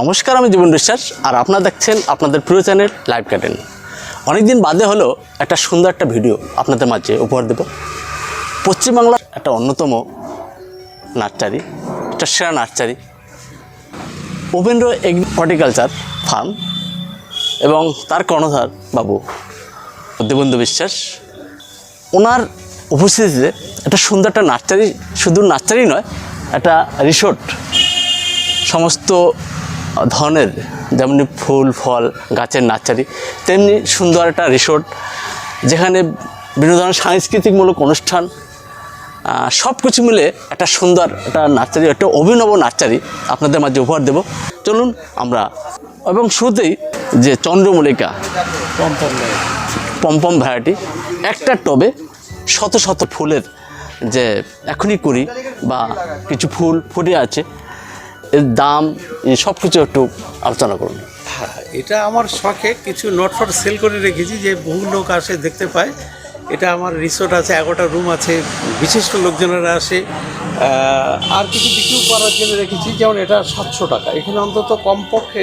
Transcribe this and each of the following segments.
নমস্কার, আমি জীবন বিশ্বাস, আর আপনারা দেখছেন আপনাদের প্রিয় চ্যানেল লাইভ গার্ডেন। অনেকদিন বাদে হলো একটা সুন্দর একটা ভিডিও আপনাদের মাঝে উপহার দেব। পশ্চিমবাংলার একটা অন্যতম নার্সারি, একটা সেরা নার্সারি, উপেন্দ্র এগ হর্টিকালচার ফার্ম এবং তার কর্ণধার বাবু দেবন্দু বিশ্বাস। ওনার উপস্থিতিতে একটা সুন্দর একটা নার্সারি, শুধু নার্সারি নয়, একটা রিসোর্ট, সমস্ত ধরনের, যেমন ফুল, ফল, গাছের নার্সারি, তেমনি সুন্দর একটা রিসোর্ট যেখানে বিভিন্ন ধরনের সাংস্কৃতিকমূলক অনুষ্ঠান সব কিছু মিলে একটা সুন্দর একটা নার্সারি, একটা অভিনব নার্সারি আপনাদের মাঝে উপহার দেব। চলুন আমরা, এবং শুরুতেই যে চন্দ্রমল্লিকা, পম্পম ভ্যারাইটি, একটা টবে শত শত ফুলের যে এখনই করি বা কিছু ফুল ফুটে আছে এর দাম সব কিছু একটু আলোচনা করুন। হ্যাঁ এটা আমার শখে কিছু নট ফট সেল করে রেখেছি যে বহু লোক আসে দেখতে পায়। এটা আমার রিসোর্ট আছে এগারোটা রুম আছে বিশিষ্ট লোকজনেরা আসে। আর কিছু বিক্রি করার জন্য রেখেছি যেমন এটা সাতশো টাকা। এখানে অন্তত কমপক্ষে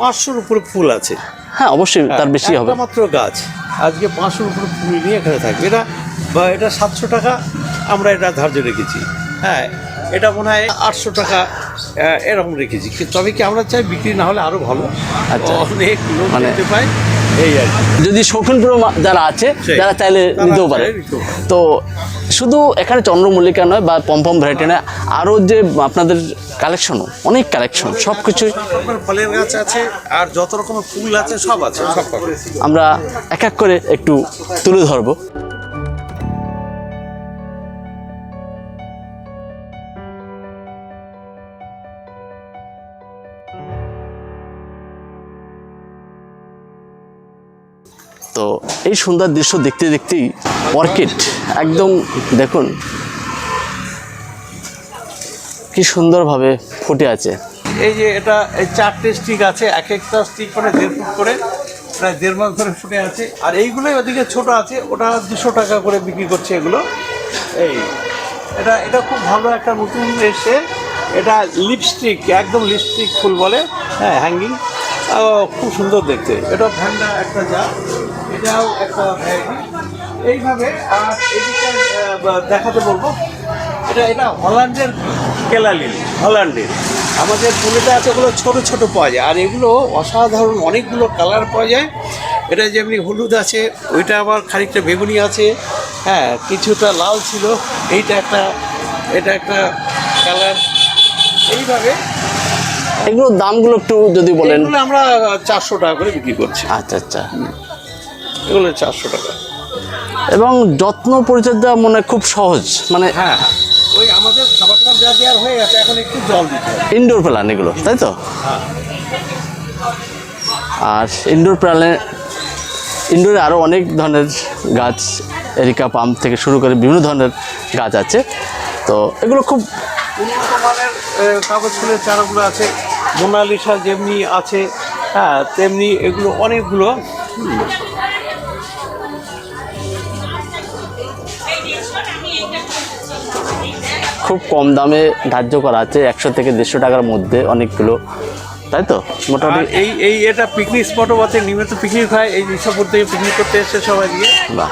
পাঁচশোর উপরে ফুল আছে। হ্যাঁ অবশ্যই তার বেশি হবে। মাত্র গাছ। আজকে পাঁচশোর উপরে ফুল নিয়ে এখানে থাকবে। এটা বা এটা সাতশো টাকা আমরা এটা ধার্য রেখেছি। হ্যাঁ এটা মনে হয় আটশো টাকা এরকম রেখেছি। তবে কি আমরা চাই বিক্রি না হলে আরও ভালো? আচ্ছা। অনেক লোক মানে- নিতে পায় এই আর কি। যদি শৌখিনপুর যারা আছে যারা চাইলে তারা নিতেও পারে। চাইলে নিতেও পারে। তো শুধু এখানে চন্দ্রমল্লিকা নয় বা পম্পম ভ্যারাইটি নয় আরও যে আপনাদের কালেকশনও অনেক কালেকশন সব কিছুই ফলের গাছ আছে আর যত রকমের ফুল আছে সব আছে। সব আমরা এক এক করে একটু তুলে ধরবো। তো এই সুন্দর দৃশ্য দেখতে দেখতেই অর্কিড একদম দেখুন কি সুন্দরভাবে ফুটে আছে। এই যে এটা, এই চারটে স্টিক আছে, এক একটা স্টিক মানে দেড় ফুট করে, প্রায় দেড় মাস ধরে ফুটে আছে। আর এইগুলোই ওদিকে ছোট আছে, ওটা দুশো টাকা করে বিক্রি করছে এগুলো। এই, এটা এটা খুব ভালো একটা নতুন এসে, এটা লিপস্টিক একদম লিপস্টিক ফুল বলে হ্যাঁ হ্যাঙ্গিং খুব সুন্দর দেখতে। এটা ভ্যান্ডা একটা যা এটাও একটা এইভাবে আর এদিকে দেখাতে বলব এটা এটা হল্যান্ডের কেলালিল হল্যান্ডের। আমাদের পুনেতে আছে ওগুলো ছোটো ছোট পাওয়া যায়। আর এগুলো অসাধারণ অনেকগুলো কালার পাওয়া যায়। এটা যেমনি হলুদ আছে ওইটা আবার খানিকটা বেগুনি আছে। হ্যাঁ কিছুটা লাল ছিল। এইটা একটা এটা একটা কালার। এইভাবে এগুলোর দামগুলো একটু যদি বলেন। আমরা চারশো টাকা করে বিক্রি করছি। আচ্ছা আচ্ছা। এগুলো চারশো টাকা। এবং যত্ন পরিচর্যা মনে খুব সহজ মানে হ্যাঁ ওই আমাদের খাবার টাবার যা দেওয়ার হয়ে গেছে এখন একটু জল দিতে ইনডোর প্ল্যান এগুলো তাই তো? হ্যাঁ। আর ইনডোর প্ল্যানে ইনডোরে আরও অনেক ধরনের গাছ এরিকা পাম থেকে শুরু করে বিভিন্ন ধরনের গাছ আছে। তো এগুলো খুব উন্নত মানের কাগজ ফুলের চারাগুলো আছে। মোনালিসা যেমনি আছে হ্যাঁ তেমনি এগুলো অনেকগুলো। খুব কম দামে ধার্য করা আছে একশো থেকে দেড়শো টাকার মধ্যে অনেকগুলো তাই তো? মোটামুটি এই এই এটা পিকনিক স্পটও আছে নিয়মিত পিকনিক হয় এই থেকে পিকনিক করতে এসে সবাই দিয়ে। বাহ।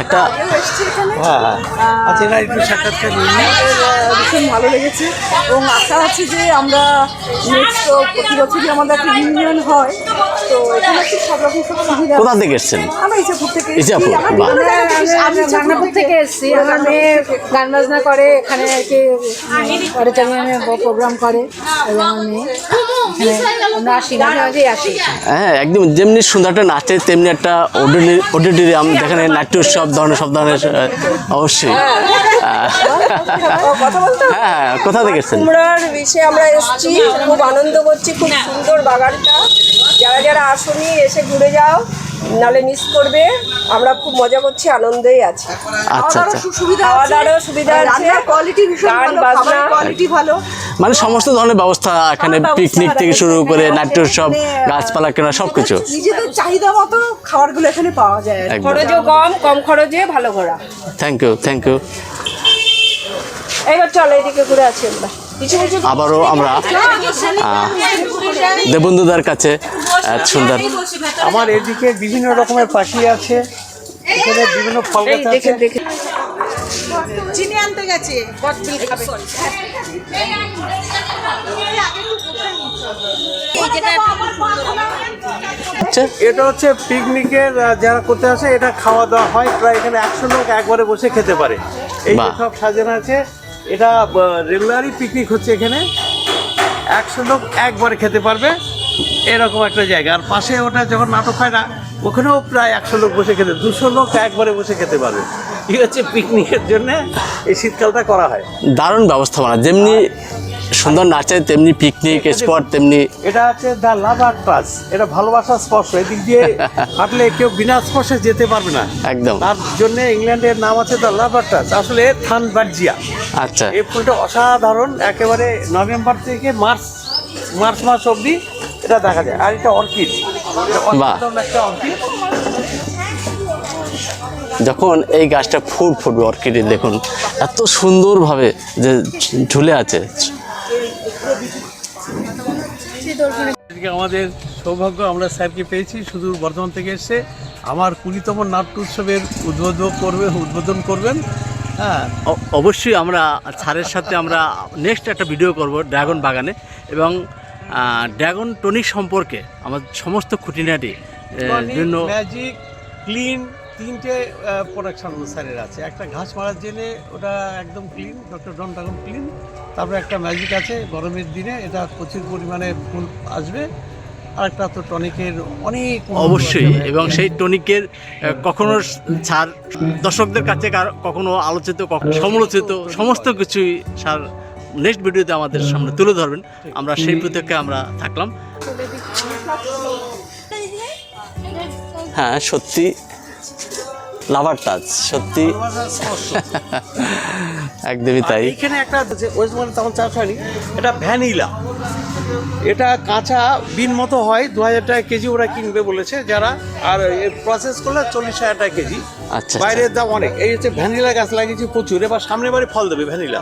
একটা হ্যাঁ হ্যাঁ। আচ্ছা না একটু সাক্ষাৎকার নিয়ে নিই। আমাদের ভীষণ ভালো লেগেছে। এবং আশা আছে যে আমরা নেক্সট প্রতি বছরই আমাদের একটা ইউনিয়ন হয়। তো এখানে একটু সব রকম সব সুবিধা কোথা থেকে এসছেন? আমরা ইচ্ছাপুর থেকে। আমি আমি থেকে এসেছি। আমার মেয়ে গান বাজনা করে এখানে আর কি অডিটোরিয়ামে প্রোগ্রাম করে। এবং আমার মেয়ে আমরা আসি মাঝে মাঝেই আসি হ্যাঁ একদম যেমনি সুন্দর একটা নাচে তেমনি একটা অডিটোরিয়াম যেখানে নাট্য উৎসব ধরনের সব ধরনের অবশ্যই। কথা হ্যাঁ হ্যাঁ কোথা থেকে এসেছেন? কুমড়ার বিষয়ে আমরা এসেছি। খুব আনন্দ করছি খুব সুন্দর বাগানটা। যারা যারা আসনি এসে ঘুরে যাও। নালে মিস করবে আমরা খুব মজা করছি আনন্দেই আছি। আচ্ছা আচ্ছা। সুবিধা খাওয়া দাওয়ারও সুবিধা আছে। কোয়ালিটি গান বাজনা। কোয়ালিটি ভালো। মানে সমস্ত ধরনের ব্যবস্থা এখানে পিকনিক থেকে শুরু করে নাট্য উৎসব গাছপালা কেনা সব কিছু নিজেদের চাহিদা মতো খাবারগুলো এখানে পাওয়া যায়। একদম। খরচও কম কম খরচে ভালো ঘোরা। থ্যাংক ইউ থ্যাংক ইউ এইবার চলো এদিকে ঘুরে আছি আমরা। আবারও আমরা দেবন্ধুদার কাছে এক সুন্দর। আমার এদিকে বিভিন্ন রকমের পাখি আছে এখানে বিভিন্ন ফল গাছ আছে। চিনি আনতে গেছে হচ্ছে এটা হচ্ছে পিকনিকের যারা করতে আসে এটা খাওয়া দাওয়া হয় প্রায় এখানে একশো লোক একবারে বসে খেতে পারে। এই সব সাজানো আছে এটা রেগুলারই পিকনিক হচ্ছে এখানে। একশো লোক একবারে খেতে পারবে। এরকম একটা জায়গা। আর পাশে ওটা যখন নাটক হয় না, ওখানেও প্রায় একশো লোক বসে খেতে, দুশো লোক একবারে বসে খেতে পারবে। এই হচ্ছে পিকনিকের জন্য এই শীতকালটা করা হয়। দারুণ ব্যবস্থাপনা যেমনি সুন্দর নাচে তেমনি পিকনিক স্পট তেমনি। এটা হচ্ছে দ্য লাভার টাচ এটা ভালোবাসার স্পর্শ। এদিক দিয়ে হাঁটলে কেউ বিনা স্পর্শে যেতে পারবে না। একদম। তার জন্য ইংল্যান্ডের নাম আছে দ্য লাভার টাচ আসলে থান থানবার্জিয়া আচ্ছা। এই ফুলটা অসাধারণ। একেবারে নভেম্বর থেকে মার্চ মার্চ মাস অবধি এটা দেখা যায়। আর এটা অর্কিড। অসাধারণ একটা অর্কিড। যখন এই গাছটা ফুল ফুটবে অর্কিডে দেখুন এত সুন্দরভাবে যে ঝুলে আছে। আজকে আমাদের সৌভাগ্য আমরা স্যারকে পেয়েছি শুধু বর্ধমান থেকে এসে আমার কুড়িতম নাট্য উৎসবের উদ্বোধন করবে উদ্বোধন করবেন। হ্যাঁ। অবশ্যই আমরা স্যারের সাথে আমরা নেক্সট একটা ভিডিও করব ড্রাগন বাগানে। এবং ড্রাগন টনিক সম্পর্কে আমার সমস্ত খুঁটিনাটি বিভিন্ন ম্যাজিক ক্লিন তিনটে প্রোডাকশন স্যারের আছে। একটা ঘাস মারার জেনে ওটা একদম clean doctor Don dragon clean তারপরে একটা ম্যাজিক আছে গরমের দিনে এটা প্রচুর পরিমাণে ফুল আসবে। আর একটা তো টনিকের অনেক অবশ্যই এবং সেই টনিকের কখনো স্যার দর্শকদের কাছে কার- কখনো আলোচিত কখনো সমালোচিত সমস্ত কিছুই স্যার নেক্সট ভিডিওতে আমাদের সামনে তুলে ধরবেন। আমরা সেই প্রত্যেককে আমরা থাকলাম। হ্যাঁ সত্যি। লাভার টাচ সত্যি। একদমই তাই। আর এইখানে একটা ওয়েস্ট বেঙ্গলে তেমন চাষ হয়নি এটা ভ্যানিলা। এটা কাঁচা বিন মতো হয় দু হাজার টাকা কেজি ওরা কিনবে বলেছে যারা। আর এর প্রসেস করলে চল্লিশ হাজার টাকা কেজি। আচ্ছা, বাইরের দাম অনেক। এই হচ্ছে ভ্যানিলা গাছ লাগিয়েছি প্রচুর। এবার সামনে বাড়ি ফল দেবে ভ্যানিলা।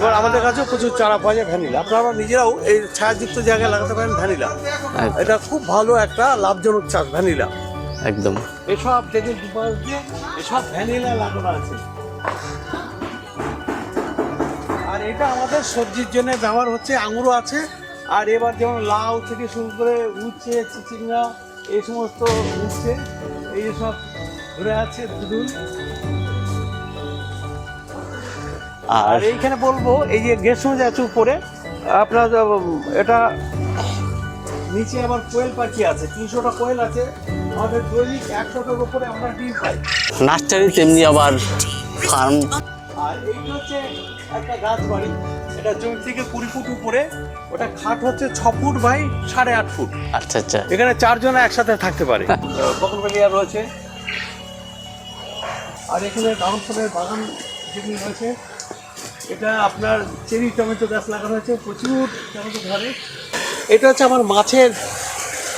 এবার আমাদের কাছেও প্রচুর চারা পাওয়া যায় ভ্যানিলা। আপনারা নিজেরাও এই ছায়াযুক্ত জায়গায় লাগাতে পারেন ভ্যানিলা। এটা খুব ভালো একটা লাভজনক চাষ ভ্যানিলা। একদম। এসব দিয়ে এসব ভ্যানিলা লাগানো আছে। আর এটা আমাদের সবজির জন্য ব্যবহার হচ্ছে আঙুরও আছে। আর এবার যেমন লাউ থেকে শুরু করে উচ্ছে চিচিঙ্গা এই সমস্ত উচ্ছে এই সব ঘুরে আছে আর আর এইখানে বলব এই যে গেস্ট হাউস আছে উপরে আপনার এটা নিচে আবার কোয়েল পাখি আছে তিনশোটা কোয়েল আছে আমাদের দৈনিক একশোটার উপরে আমরা ডিম পাই নার্সারি তেমনি আবার ফার্ম আর এইটা হচ্ছে একটা গাছ বাড়ি এটা জমি থেকে কুড়ি ফুট উপরে ওটা খাট হচ্ছে ছ ফুট বাই সাড়ে আট ফুট। আচ্ছা আচ্ছা। এখানে চারজন একসাথে থাকতে পারে। বকলবেলিয়া রয়েছে। আর এখানে ডাউন ফলের বাগান যেগুলি রয়েছে এটা আপনার চেরি টমেটো গাছ লাগানো হয়েছে প্রচুর টমেটো ধরে। এটা হচ্ছে আমার মাছের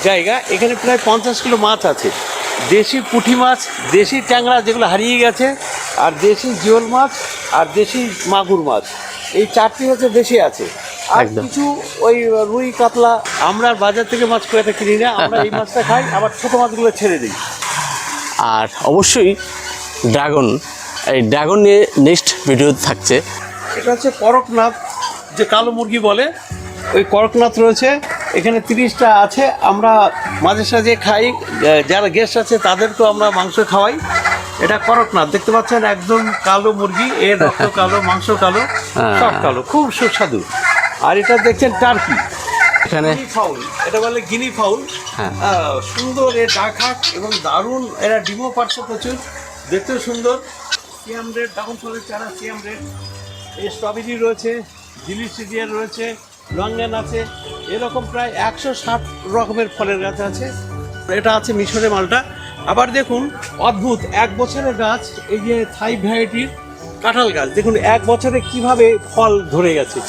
জায়গা। এখানে প্রায় পঞ্চাশ কিলো মাছ আছে। দেশি পুঁটি মাছ দেশি ট্যাংরা যেগুলো হারিয়ে গেছে আর দেশি জিওল মাছ আর দেশি মাগুর মাছ। এই চারটি হচ্ছে দেশি আছে। আর কিছু ওই রুই কাতলা আমরা বাজার থেকে মাছ খুব একটা কিনি না আমরা এই মাছটা খাই আবার ছোটো মাছগুলো ছেড়ে দিই। আর অবশ্যই ড্রাগন এই ড্রাগন নিয়ে নেক্সট ভিডিও থাকছে। এটা হচ্ছে করকনাথ যে কালো মুরগি বলে ওই করকনাথ রয়েছে। এখানে তিরিশটা আছে। আমরা মাঝে সাঝে খাই। যারা গেস্ট আছে তাদেরকেও আমরা মাংস খাওয়াই। এটা করকনাথ। দেখতে পাচ্ছেন একদম কালো মুরগি। এর রক্ত কালো মাংস কালো সব কালো। খুব সুস্বাদু। আর এটা দেখছেন টার্কি এখানে ফাউল এটা বলে গিনি ফাউল হ্যাঁ। সুন্দর এর ডাক হাক এবং দারুণ। এরা ডিমও পাচ্ছে প্রচুর। দেখতেও সুন্দর। সিয়াম রেড ডাউন ফলের চারা সিয়াম রেড এই স্ট্রবেরি রয়েছে। জিলি জিলিসিডিয়ার রয়েছে। লঙ্গান আছে, এরকম প্রায় একশো ষাট রকমের ফলের গাছ আছে। এটা আছে মিশরের মালটা। আবার দেখুন, অদ্ভুত, এক বছরের গাছ, এই যে থাই ভ্যারাইটির কাঁঠাল গাছ। দেখুন, এক বছরে কীভাবে ফল ধরে গেছে।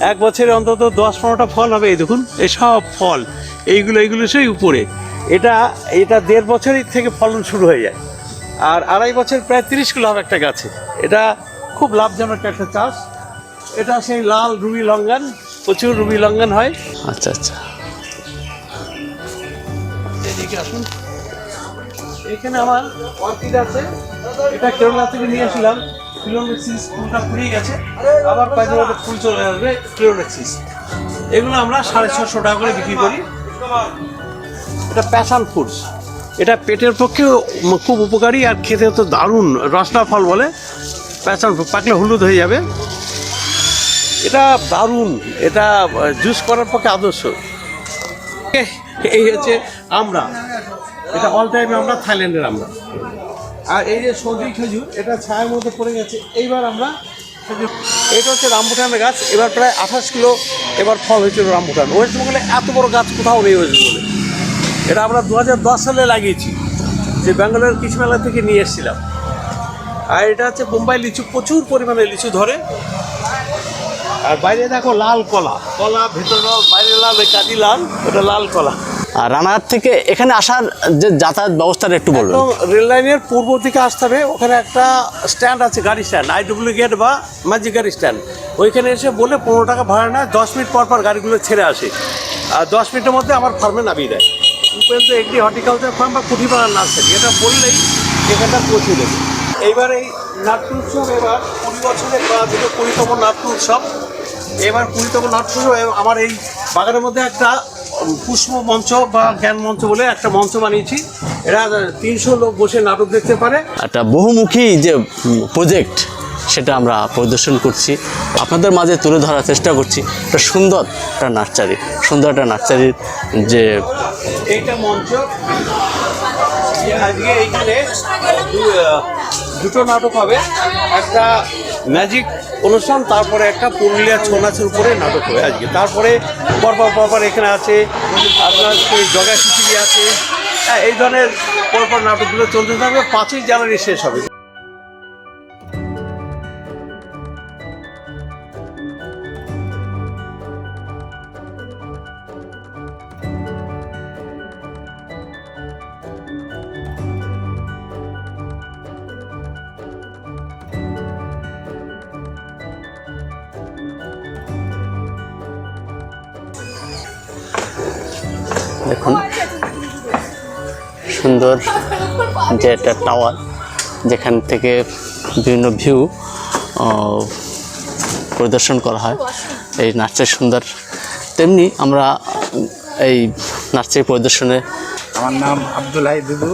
এক বছরে অন্তত দশ পনেরোটা ফল হবে, এই দেখুন, এই সব ফল। এইগুলো এইগুলো সেই উপরে। এটা এটা দেড় বছরই থেকে ফলন শুরু হয়ে যায়। আর আড়াই বছর, প্রায় তিরিশ কিলো হবে একটা গাছে। এটা খুব লাভজনক একটা চাষ। এটা সেই লাল রুবি লঙ্ঘন প্রচুর রুবি লঙ্ঘন হয়। আচ্ছা আচ্ছা। এদিকে আসুন। এখানে আমার অর্কিড আছে। এটা কেরলা থেকে নিয়ে আসলাম ফিলোমেক্সিস ফুলটা ফুরিয়ে গেছে। আবার কয়েকদিন মধ্যে ফুল চলে আসবে ফিলোমেক্সিস এগুলো আমরা সাড়ে ছশো টাকা করে বিক্রি করি। এটা প্যাশন ফুডস এটা পেটের পক্ষে খুব উপকারী আর খেতে তো দারুণ। রসনা ফল বলে। প্যাশন পাকলে হলুদ হয়ে যাবে। এটা দারুণ এটা জুস করার পক্ষে আদর্শ। এই হচ্ছে আমরা। এটা অল টাইম আমরা থাইল্যান্ডের আমরা। আর এই যে সর্দি খেজুর এটা ছায়ার মধ্যে পড়ে গেছে। এইবার আমরা খেজুর এটা হচ্ছে রামবুটানের গাছ এবার প্রায় আঠাশ কিলো এবার ফল হয়েছিল রামবুটান ওয়েস্ট বেঙ্গলে এত বড় গাছ কোথাও নেই ওয়েস্ট বেঙ্গলে এটা আমরা দু হাজার দশ সালে লাগিয়েছি যে ব্যাঙ্গালোর কৃষি মেলা থেকে নিয়ে এসেছিলাম। আর এটা হচ্ছে বোম্বাই লিচু প্রচুর পরিমাণে লিচু ধরে। আর বাইরে দেখো লাল কলা। কলা ভেতরে বাইরে লাল কাজি লাল ওটা লাল কলা। আর রানাঘাট থেকে এখানে আসার যে যাতায়াত ব্যবস্থাটা একটু বলবেন। একদম রেল লাইনের পূর্ব দিকে আসতে হবে ওখানে একটা স্ট্যান্ড আছে গাড়ি স্ট্যান্ড আইডব্লিউ গেট বা ম্যাজিক গাড়ি স্ট্যান্ড। ওইখানে এসে বলে পনেরো টাকা ভাড়া নেয় দশ মিনিট পর পর গাড়িগুলো ছেড়ে আসে। আর দশ মিনিটের মধ্যে আমার ফার্মে নামিয়ে দেয়। উপেন্দ্র একটি হর্টিকালচার ফার্ম বা কুঠিপাড়ার নার্সারি এটা বললেই এখানটা পৌঁছে দেবে। এইবার এই নাট্য উৎসব এবার কুড়ি বছরে বা যেটা কুড়িতম নাট্য উৎসব এবার কুড়িতম নাট্য উৎসব এ- আমার এই বাগানের মধ্যে একটা পুষ্প মঞ্চ বা জ্ঞান মঞ্চ বলে একটা মঞ্চ বানিয়েছি। এরা তিনশো লোক বসে নাটক দেখতে পারে। একটা বহুমুখী যে প্রজেক্ট সেটা আমরা প্রদর্শন করছি। আপনাদের মাঝে তুলে ধরার চেষ্টা করছি। একটা সুন্দর একটা নার্সারি সুন্দর একটা নার্সারির যে এইটা মঞ্চ। আজকে এইখানে দুটো নাটক হবে। একটা ম্যাজিক অনুষ্ঠান তারপরে একটা পুরুলিয়া ছৌ নাচের উপরে নাটক হবে আজকে। তারপরে পরপর পরপর এখানে আছে আপনার সেই জগা খিচুড়ি আছে। হ্যাঁ, এই ধরনের পরপর নাটকগুলো চলতে থাকবে পাঁচই জানুয়ারি শেষ হবে। সুন্দর যে একটা টাওয়ার যেখান থেকে বিভিন্ন ভিউ পরিদর্শন করা হয়। এই নার্সারি সুন্দর। তেমনি আমরা এই নার্সারি পরিদর্শনে আমার নাম আব্দুল্লাহ দুদু।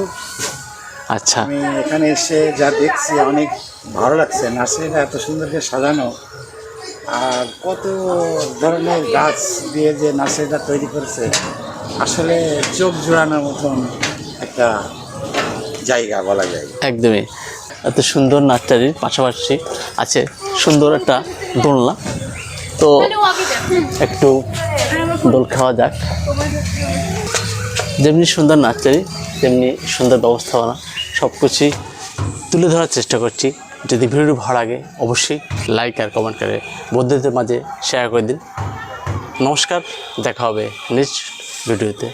আচ্ছা। আমি এখানে এসে যা দেখছি অনেক ভালো লাগছে। নার্সারিটা এত সুন্দর করে সাজানো। আর কত ধরনের গাছ দিয়ে যে নার্সারিটা তৈরি করেছে আসলে চোখ জোড়ানোর মতন একটা জায়গা বলা যায়। একদমই। এত সুন্দর নার্সারির পাশাপাশি আছে সুন্দর একটা দোলনা। তো একটু দোল খাওয়া যাক। যেমনি সুন্দর নার্সারি তেমনি সুন্দর ব্যবস্থাপনা সব কিছুই তুলে ধরার চেষ্টা করছি। যদি ভিডিওটি ভালো লাগে, অবশ্যই লাইক আর কমেন্ট করে বন্ধুদের মাঝে শেয়ার করে দিন। নমস্কার, দেখা হবে নেক্সট ভিডিওতে